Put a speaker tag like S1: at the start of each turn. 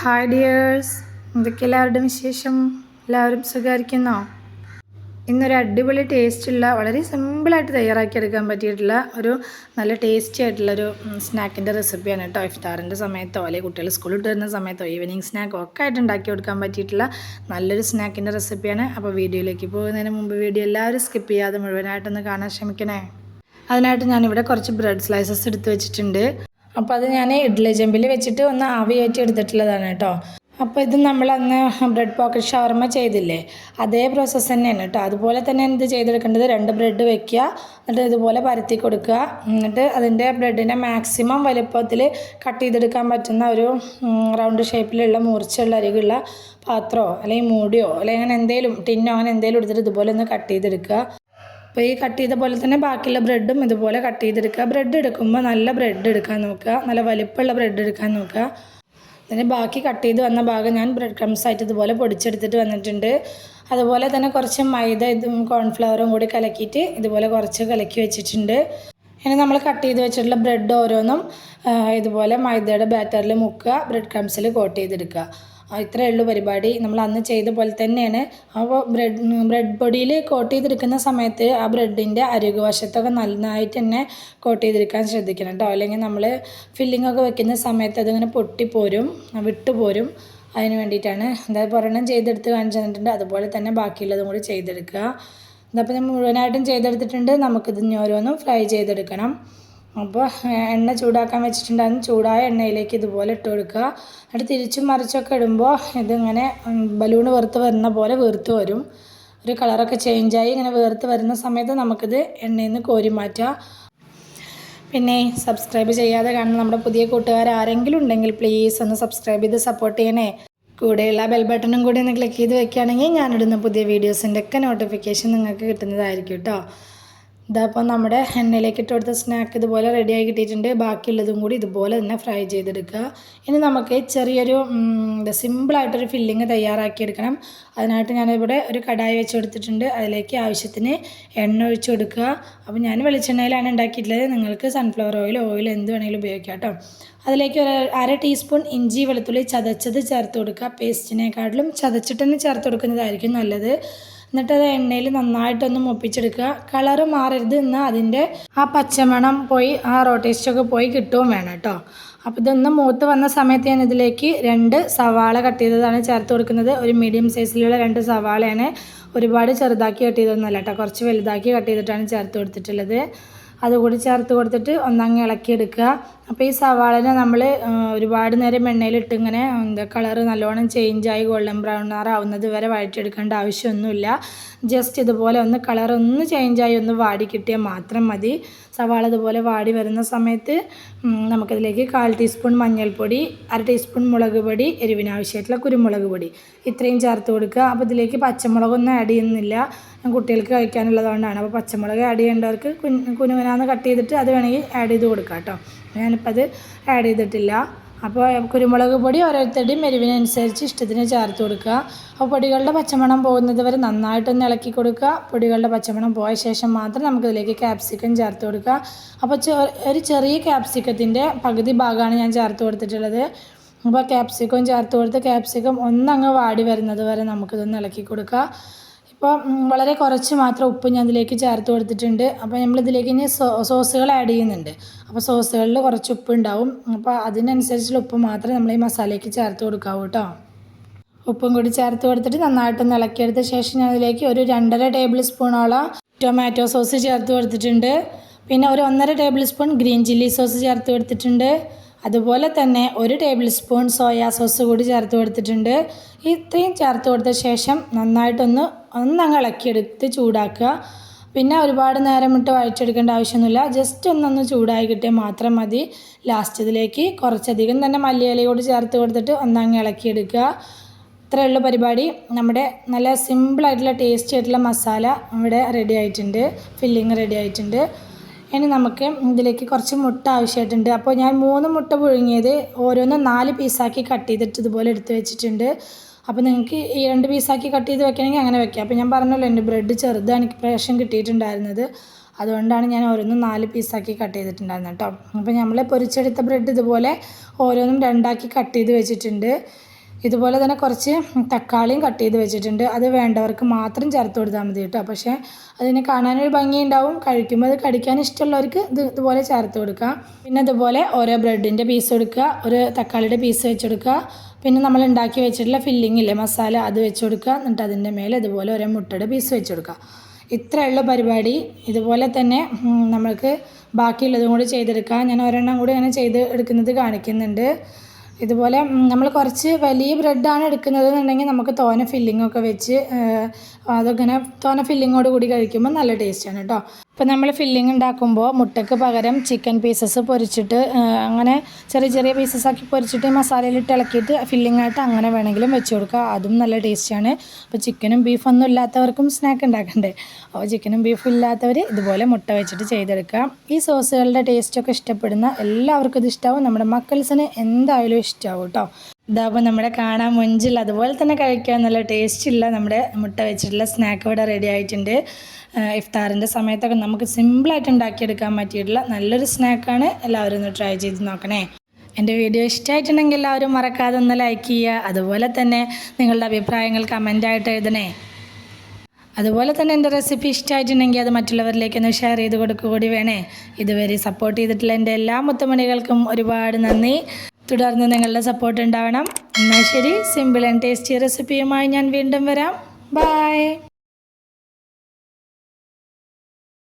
S1: Hi dears എന്തൊക്കെ എല്ലാവരുടെയും വിശേഷം? എല്ലാവരും സുഖമായിരിക്കുന്നോ? ഇന്നൊരു അടിപൊളി ടേസ്റ്റുള്ള വളരെ സിമ്പിളായിട്ട് തയ്യാറാക്കിയെടുക്കാൻ പറ്റിയിട്ടുള്ള ഒരു നല്ല ടേസ്റ്റി ആയിട്ടുള്ളൊരു സ്നാക്കിന്റെ റെസിപ്പിയാണ് കേട്ടോ. ഇഫ്താറിന്റെ സമയത്തോ അല്ലെങ്കിൽ കുട്ടികൾ സ്കൂളിൽ വിട്ട് വരുന്ന സമയത്തോ ഈവനിങ് സ്നാക്കോ ഒക്കെ ആയിട്ട് ഉണ്ടാക്കി കൊടുക്കാൻ പറ്റിയിട്ടുള്ള നല്ലൊരു സ്നാക്കിന്റെ റെസിപ്പിയാണ്. അപ്പോൾ വീഡിയോയിലേക്ക് പോകുന്നതിന് മുമ്പ് വീഡിയോ എല്ലാവരും സ്കിപ്പ് ചെയ്യാതെ മുഴുവനായിട്ടൊന്ന് കാണാൻ ശ്രമിക്കണേ. അതിനായിട്ട് ഞാനിവിടെ കുറച്ച് ബ്രെഡ് സ്ലൈസസ് എടുത്ത് വെച്ചിട്ടുണ്ട്. അപ്പോൾ അത് ഞാൻ ഇഡ്ഡലി ചെമ്പിൽ വെച്ചിട്ട് ഒന്ന് ആവിയേറ്റി എടുത്തിട്ടുള്ളതാണ് കേട്ടോ. അപ്പോൾ ഇത് നമ്മൾ അന്ന് ബ്രെഡ് പോക്കറ്റ് ഷവർമ ചെയ്തില്ലേ? അതേ പ്രോസസ്സ് തന്നെയാണ് കേട്ടോ. അതുപോലെ തന്നെ എന്ത് ചെയ്തെടുക്കേണ്ടത്? രണ്ട് ബ്രെഡ് വെക്കുക എന്നിട്ട് ഇതുപോലെ പരത്തി കൊടുക്കുക. എന്നിട്ട് അതിന്റെ ബ്രെഡിന്റെ മാക്സിമം വലുപ്പത്തിൽ കട്ട് ചെയ്തെടുക്കാൻ പറ്റുന്ന ഒരു റൗണ്ട് ഷേപ്പിലുള്ള മൂർച്ചയുള്ള അരികുള്ള പാത്രമോ അല്ലെങ്കിൽ മൂടിയോ അല്ലെങ്കിൽ അങ്ങനെ എന്തെങ്കിലും ടിന്നോ അങ്ങനെ എന്തെങ്കിലും എടുത്തിട്ട് ഇതുപോലെ ഒന്ന് കട്ട് ചെയ്തെടുക്കുക. അപ്പോൾ ഈ കട്ട് ചെയ്ത പോലെ തന്നെ ബാക്കിയുള്ള ബ്രെഡും ഇതുപോലെ കട്ട് ചെയ്തെടുക്കുക. ബ്രെഡ് എടുക്കുമ്പോൾ നല്ല ബ്രെഡ് എടുക്കാൻ നോക്കുക. നല്ല വലിപ്പമുള്ള ബ്രെഡ് എടുക്കാൻ നോക്കുക. പിന്നെ ബാക്കി കട്ട് ചെയ്ത് വന്ന ഭാഗം ഞാൻ ബ്രെഡ് ക്രംസ് ആയിട്ട് ഇതുപോലെ പൊടിച്ചെടുത്തിട്ട് വന്നിട്ടുണ്ട്. അതുപോലെ തന്നെ കുറച്ച് മൈദ ഇതും കോൺഫ്ലവറും കൂടി കലക്കിയിട്ട് ഇതുപോലെ കുറച്ച് കലക്കി വെച്ചിട്ടുണ്ട്. ഇനി നമ്മൾ കട്ട് ചെയ്ത് വെച്ചിട്ടുള്ള ബ്രെഡ് ഓരോന്നും ഇതുപോലെ മൈദയുടെ ബാറ്ററിൽ മുക്കുക ബ്രെഡ് ക്രംസിൽ കോട്ട് ചെയ്തെടുക്കുക. ഇത്രയേ ഉള്ളൂ പരിപാടി. നമ്മൾ അന്ന് ചെയ്ത പോലെ തന്നെയാണ്. അപ്പോൾ ബ്രെഡ് ബ്രെഡ് പൊടിയിൽ കോട്ട് ചെയ്തിരിക്കുന്ന സമയത്ത് ആ ബ്രെഡിന്റെ അരുകുവശത്തൊക്കെ നന്നായിട്ട് തന്നെ കോട്ട് ചെയ്തിരിക്കാൻ ശ്രദ്ധിക്കണം കേട്ടോ അല്ലെങ്കിൽ നമ്മൾ ഫില്ലിംഗ് ഒക്കെ വെക്കുന്ന സമയത്ത് അതിങ്ങനെ പൊട്ടിപ്പോരും വിട്ടുപോരും അതിന് വേണ്ടിയിട്ടാണ്. അതായത് ഒരെണ്ണം ചെയ്തെടുത്ത് കാണിച്ചു തന്നിട്ടുണ്ട് അതുപോലെ തന്നെ ബാക്കിയുള്ളതും കൂടി ചെയ്തെടുക്കുക. ഇതപ്പോൾ ഞാൻ മുഴുവനായിട്ടും ചെയ്തെടുത്തിട്ടുണ്ട്. നമുക്കിത് ഇനി ഓരോന്നും ഫ്രൈ ചെയ്തെടുക്കണം. അപ്പോൾ എണ്ണ ചൂടാക്കാൻ വെച്ചിട്ടുണ്ടായിരുന്നു ചൂടായ എണ്ണയിലേക്ക് ഇതുപോലെ ഇട്ട് കൊടുക്കുക. എന്നിട്ട് തിരിച്ചും മറിച്ചൊക്കെ ഇടുമ്പോൾ ഇതിങ്ങനെ ബലൂൺ വെറുത്ത് വരുന്ന പോലെ വീർത്ത് വരും. ഒരു കളറൊക്കെ ചേഞ്ചായി ഇങ്ങനെ വീർത്ത് വരുന്ന സമയത്ത് നമുക്കിത് എണ്ണയിൽ നിന്ന് കോരി മാറ്റാം. പിന്നെ സബ്സ്ക്രൈബ് ചെയ്യാതെ കാണുന്ന നമ്മുടെ പുതിയ കൂട്ടുകാർ ആരെങ്കിലും ഉണ്ടെങ്കിൽ പ്ലീസ് ഒന്ന് സബ്സ്ക്രൈബ് ചെയ്ത് സപ്പോർട്ട് ചെയ്യണേ. കൂടെയുള്ള ബെൽ ബട്ടണും കൂടി ഒന്ന് ക്ലിക്ക് ചെയ്ത് വെക്കുകയാണെങ്കിൽ ഞാനിടുന്ന പുതിയ വീഡിയോസിന്റെ ഒക്കെ നോട്ടിഫിക്കേഷൻ നിങ്ങൾക്ക് കിട്ടുന്നതായിരിക്കും കേട്ടോ ഇതപ്പോൾ നമ്മുടെ എണ്ണയിലേക്ക് ഇട്ട് കൊടുത്ത സ്നാക്ക് ഇതുപോലെ റെഡിയായി കിട്ടിയിട്ടുണ്ട്. ബാക്കിയുള്ളതും കൂടി ഇതുപോലെ തന്നെ ഫ്രൈ ചെയ്തെടുക്കുക. ഇനി നമുക്ക് ചെറിയൊരു സിമ്പിളായിട്ടൊരു ഫില്ലിങ് തയ്യാറാക്കിയെടുക്കണം. അതിനായിട്ട് ഞാനിവിടെ ഒരു കടായി വെച്ച് കൊടുത്തിട്ടുണ്ട് അതിലേക്ക് ആവശ്യത്തിന് എണ്ണ ഒഴിച്ച് കൊടുക്കുക. അപ്പോൾ ഞാൻ വെളിച്ചെണ്ണയിലാണ് ഉണ്ടാക്കിയിട്ടുള്ളത്. നിങ്ങൾക്ക് സൺഫ്ലവർ ഓയിൽ ഓയിൽ എന്ത് വേണമെങ്കിലും ഉപയോഗിക്കാം കേട്ടോ. അതിലേക്ക് ഒരു അര ടീസ്പൂൺ ഇഞ്ചി വെളുത്തുള്ളി ചതച്ചത് ചേർത്ത് കൊടുക്കുക. പേസ്റ്റിനെക്കാട്ടിലും ചതച്ചിട്ട് തന്നെ ചേർത്ത് കൊടുക്കുന്നതായിരിക്കും നല്ലത്. എന്നിട്ട് അത് എണ്ണയിൽ നന്നായിട്ടൊന്ന് മുപ്പിച്ചെടുക്കുക. കളറ് മാറരുത് എന്നാൽ അതിന്റെ ആ പച്ചമണം പോയി ആ റോട്ടേസ്റ്റൊക്കെ പോയി കിട്ടുകയും വേണം കേട്ടോ. അപ്പോൾ ഇതൊന്ന് മൂത്ത് വന്ന സമയത്ത് ഞാൻ ഇതിലേക്ക് രണ്ട് സവാള കട്ട് ചെയ്തതാണ് ചേർത്ത് കൊടുക്കുന്നത്. ഒരു മീഡിയം സൈസിലുള്ള രണ്ട് സവാളയാണ് ഒരുപാട് ചെറുതാക്കി കട്ട് ചെയ്തൊന്നുമല്ല കേട്ടോ. കുറച്ച് വലുതാക്കി കട്ട് ചെയ്തിട്ടാണ് ചേർത്ത് കൊടുത്തിട്ടുള്ളത്. അതുകൂടി ചേർത്ത് കൊടുത്തിട്ട് ഒന്നങ്ങ് ഇളക്കിയെടുക്കുക. അപ്പോൾ ഈ സവാളനെ നമ്മൾ ഒരുപാട് നേരം എണ്ണയിലിട്ട് ഇങ്ങനെ എന്താ കളറ് നല്ലോണം ചേഞ്ചായി ഗോൾഡൻ ബ്രൗൺ ആവുന്നത് വരെ വഴറ്റിയെടുക്കേണ്ട ആവശ്യമൊന്നുമില്ല. ജസ്റ്റ് ഇതുപോലെ ഒന്ന് കളർ ഒന്ന് ചേഞ്ചായി ഒന്ന് വാടി കിട്ടിയാൽ മാത്രം മതി. സവാള ഇതുപോലെ വാടി വരുന്ന സമയത്ത് നമുക്കതിലേക്ക് കാൽ ടീസ്പൂൺ മഞ്ഞൾപ്പൊടി അര ടീസ്പൂൺ മുളക് പൊടി എരിവിനാവശ്യമായിട്ടുള്ള കുരുമുളക് പൊടി ഇത്രയും ചേർത്ത് കൊടുക്കുക. അപ്പോൾ ഇതിലേക്ക് പച്ചമുളകൊന്നും ആഡ് ചെയ്യുന്നില്ല. കുട്ടികൾക്ക് കഴിക്കാനുള്ളതുകൊണ്ടാണ്. അപ്പോൾ പച്ചമുളക് ആഡ് ചെയ്യേണ്ടവർക്ക് കുനുകുനാന്ന് കട്ട് ചെയ്തിട്ട് അത് വേണമെങ്കിൽ ആഡ് ചെയ്ത് കൊടുക്കാം കേട്ടോ. ഞാനിപ്പോൾ അത് ആഡ് ചെയ്തിട്ടില്ല. അപ്പോൾ കുരുമുളക് പൊടി ഓരോരുത്തരുടെയും എരിവിനനുസരിച്ച് ഇഷ്ടത്തിന് ചേർത്ത് കൊടുക്കുക. അപ്പോൾ പൊടികളുടെ പച്ചമണം പോകുന്നത് വരെ നന്നായിട്ടൊന്ന് ഇളക്കി കൊടുക്കുക. പൊടികളുടെ പച്ചമണം പോയ ശേഷം മാത്രം നമുക്കിതിലേക്ക് ക്യാപ്സിക്കം ചേർത്ത് കൊടുക്കുക. അപ്പോൾ ഒരു ചെറിയ ക്യാപ്സിക്കത്തിന്റെ പകുതി ഭാഗമാണ് ഞാൻ ചേർത്ത് കൊടുത്തിട്ടുള്ളത്. അപ്പോൾ ക്യാപ്സിക്കം ചേർത്ത് കൊടുത്ത് ക്യാപ്സിക്കം ഒന്നങ്ങ് വാടി വരുന്നത് വരെ നമുക്കിതൊന്ന് ഇളക്കി കൊടുക്കുക. ഇപ്പോൾ വളരെ കുറച്ച് മാത്രം ഉപ്പ് ഞാൻ ഇതിലേക്ക് ചേർത്ത് കൊടുത്തിട്ടുണ്ട്. അപ്പോൾ നമ്മളിതിലേക്ക് ഇനി സോസുകൾ ആഡ് ചെയ്യുന്നുണ്ട്. അപ്പോൾ സോസുകളിൽ കുറച്ച് ഉപ്പ് ഉണ്ടാവും അപ്പോൾ അതിനനുസരിച്ചുള്ള ഉപ്പ് മാത്രമേ നമ്മൾ ഈ മസാലയ്ക്ക് ചേർത്ത് കൊടുക്കാവൂ കേട്ടോ ഉപ്പും കൂടി ചേർത്ത് കൊടുത്തിട്ട് നന്നായിട്ടൊന്ന് ഇളക്കിയെടുത്ത ശേഷം ഞാൻ അതിലേക്ക് ഒരു രണ്ടര ടേബിൾ സ്പൂണോളം ടൊമാറ്റോ സോസ് ചേർത്ത് കൊടുത്തിട്ടുണ്ട്. പിന്നെ ഒരു ഒന്നര table spoon green chilli sauce ചേർത്ത് കൊടുത്തിട്ടുണ്ട്. അതുപോലെ തന്നെ ഒരു ടേബിൾ സ്പൂൺ സോയാ സോസ് കൂടി ചേർത്ത് കൊടുത്തിട്ടുണ്ട്. ഇത്രയും ചേർത്ത് കൊടുത്ത ശേഷം നന്നായിട്ടൊന്ന് ഒന്നങ്ങ് ഇളക്കിയെടുത്ത് ചൂടാക്കുക. പിന്നെ ഒരുപാട് നേരം ഇട്ട് വഴിച്ചെടുക്കേണ്ട ആവശ്യമൊന്നുമില്ല. ജസ്റ്റ് ഒന്നൊന്ന് ചൂടായി കിട്ടിയാൽ മാത്രം മതി. ലാസ്റ്റ് ഇതിലേക്ക് കുറച്ചധികം തന്നെ മല്ലിയിലയോട് ചേർത്ത് കൊടുത്തിട്ട് ഒന്നങ്ങ് ഇളക്കിയെടുക്കുക. ഇത്രയേ ഉള്ളൂ പരിപാടി. നമ്മുടെ നല്ല സിമ്പിളായിട്ടുള്ള ടേസ്റ്റി ആയിട്ടുള്ള മസാല ഇവിടെ റെഡി ആയിട്ടുണ്ട്. ഫില്ലിങ് റെഡി ആയിട്ടുണ്ട്. ഇനി നമുക്ക് ഇതിലേക്ക് കുറച്ച് മുട്ട ആവശ്യമായിട്ടുണ്ട്. അപ്പോൾ ഞാൻ മൂന്ന് മുട്ട പുഴുങ്ങിയത് ഓരോന്നും നാല് പീസാക്കി കട്ട് ചെയ്തിട്ട് ഇതുപോലെ എടുത്ത് വെച്ചിട്ടുണ്ട്. അപ്പോൾ നിങ്ങൾക്ക് ഈ രണ്ട് പീസാക്കി കട്ട് ചെയ്ത് വെക്കണമെങ്കിൽ അങ്ങനെ വെക്കാം. അപ്പോൾ ഞാൻ പറഞ്ഞല്ലോ എന്റെ ബ്രെഡ് ചെറുതാണ് എനിക്ക് പ്രാവശ്യം കിട്ടിയിട്ടുണ്ടായിരുന്നത്. അതുകൊണ്ടാണ് ഞാൻ ഓരോന്നും നാല് പീസാക്കി കട്ട് ചെയ്തിട്ടുണ്ടായിരുന്നത് കേട്ടോ അപ്പോൾ നമ്മൾ പൊരിച്ചെടുത്ത ബ്രെഡ് ഇതുപോലെ ഓരോന്നും രണ്ടാക്കി കട്ട് ചെയ്ത് വെച്ചിട്ടുണ്ട്. ഇതുപോലെ തന്നെ കുറച്ച് തക്കാളിയും കട്ട് ചെയ്ത് വെച്ചിട്ടുണ്ട്. അത് വേണ്ടവർക്ക് മാത്രം ചേർത്ത് കൊടുത്താൽ മതി കേട്ടോ. പക്ഷേ അതിന് കാണാനൊരു ഭംഗിയുണ്ടാവും. കഴിക്കുമ്പോൾ അത് കടിക്കാൻ ഇഷ്ടമുള്ളവർക്ക് ഇത് ഇതുപോലെ ചേർത്ത് കൊടുക്കുക. പിന്നെ ഇതുപോലെ ഓരോ ബ്രെഡിന്റെ പീസ് കൊടുക്കുക. ഒരു തക്കാളിയുടെ പീസ് വെച്ചെടുക്കുക പിന്നെ നമ്മൾ ഉണ്ടാക്കി വെച്ചിട്ടുള്ള ഫില്ലിംഗ് ഇല്ലേ മസാല അത് വെച്ച് കൊടുക്കുക. എന്നിട്ട് അതിന്റെ മേലെ ഇതുപോലെ ഓരോ മുട്ടയുടെ പീസ് വെച്ച് കൊടുക്കുക. ഇത്രയുള്ള പരിപാടി. ഇതുപോലെ തന്നെ നമ്മൾക്ക് ബാക്കിയുള്ളതും കൂടി ചെയ്തെടുക്കാം. ഞാൻ ഒരെണ്ണം കൂടി ഇങ്ങനെ ചെയ്ത് എടുക്കുന്നത് കാണിക്കുന്നുണ്ട്. ഇതുപോലെ നമ്മൾ കുറച്ച് വലിയ ബ്രെഡാണ് എടുക്കുന്നത് എന്നുണ്ടെങ്കിൽ നമുക്ക് തോന ഫില്ലിങ്ങൊക്കെ വെച്ച് അതങ്ങനെ തോന ഫില്ലിങ്ങോട് കൂടി കഴിക്കുമ്പോൾ നല്ല ടേസ്റ്റാണ് കേട്ടോ ഇപ്പോൾ നമ്മൾ ഫില്ലിംഗ് ഉണ്ടാക്കുമ്പോൾ മുട്ടയ്ക്ക് പകരം ചിക്കൻ പീസസ് പൊരിച്ചിട്ട് അങ്ങനെ ചെറിയ ചെറിയ പീസസ് ആക്കി പൊരിച്ചിട്ട് മസാലയിലിട്ട് ഇളക്കിയിട്ട് ഫില്ലിംഗ് ആയിട്ട് അങ്ങനെ വേണമെങ്കിലും വെച്ച് കൊടുക്കുക. അതും നല്ല ടേസ്റ്റിയാണ് അപ്പോൾ ചിക്കനും ബീഫൊന്നും ഇല്ലാത്തവർക്കും സ്നാക്ക് ഉണ്ടാക്കണ്ടേ? അപ്പോൾ ചിക്കനും ബീഫും ഇല്ലാത്തവർ ഇതുപോലെ മുട്ട വെച്ചിട്ട് ചെയ്തെടുക്കുക. ഈ സോസുകളുടെ ടേസ്റ്റൊക്കെ ഇഷ്ടപ്പെടുന്ന എല്ലാവർക്കും ഇത് ഇഷ്ടമാവും നമ്മുടെ മക്കൾസിന് എന്തായാലും ഇഷ്ടമാവും കേട്ടോ. ഇതാകുമ്പോൾ നമ്മുടെ കാണാൻ മൊഞ്ചില്ല അതുപോലെ തന്നെ കഴിക്കാൻ നല്ല ടേസ്റ്റില്ല നമ്മുടെ മുട്ട വെച്ചിട്ടുള്ള സ്നാക്ക് ഇവിടെ റെഡി ആയിട്ടുണ്ട്. ഇഫ്താറിന്റെ സമയത്തൊക്കെ നമുക്ക് സിമ്പിളായിട്ട് ഉണ്ടാക്കിയെടുക്കാൻ പറ്റിയിട്ടുള്ള നല്ലൊരു സ്നാക്കാണ് എല്ലാവരും ഒന്ന് ട്രൈ ചെയ്ത് നോക്കണേ. എന്റെ വീഡിയോ ഇഷ്ടമായിട്ടുണ്ടെങ്കിൽ എല്ലാവരും മറക്കാതെ ഒന്ന് ലൈക്ക് ചെയ്യുക. അതുപോലെ തന്നെ നിങ്ങളുടെ അഭിപ്രായങ്ങൾ കമന്റായിട്ട് എഴുതണേ. അതുപോലെ തന്നെ എന്റെ റെസിപ്പി ഇഷ്ടമായിട്ടുണ്ടെങ്കിൽ അത് മറ്റുള്ളവരിലേക്ക് ഒന്ന് ഷെയർ ചെയ്ത് കൊടുക്കുക കൂടി വേണേ. ഇതുവരെ സപ്പോർട്ട് ചെയ്തിട്ടുള്ള എന്റെ എല്ലാ മുത്തമണികൾക്കും ഒരുപാട് നന്ദി. തുടർന്ന് നിങ്ങളുടെ സപ്പോർട്ട് ഉണ്ടാവണം. എന്നാൽ ശരി സിമ്പിൾ ആൻഡ് ടേസ്റ്റി റെസിപ്പിയുമായി ഞാൻ വീണ്ടും വരാം. ബൈ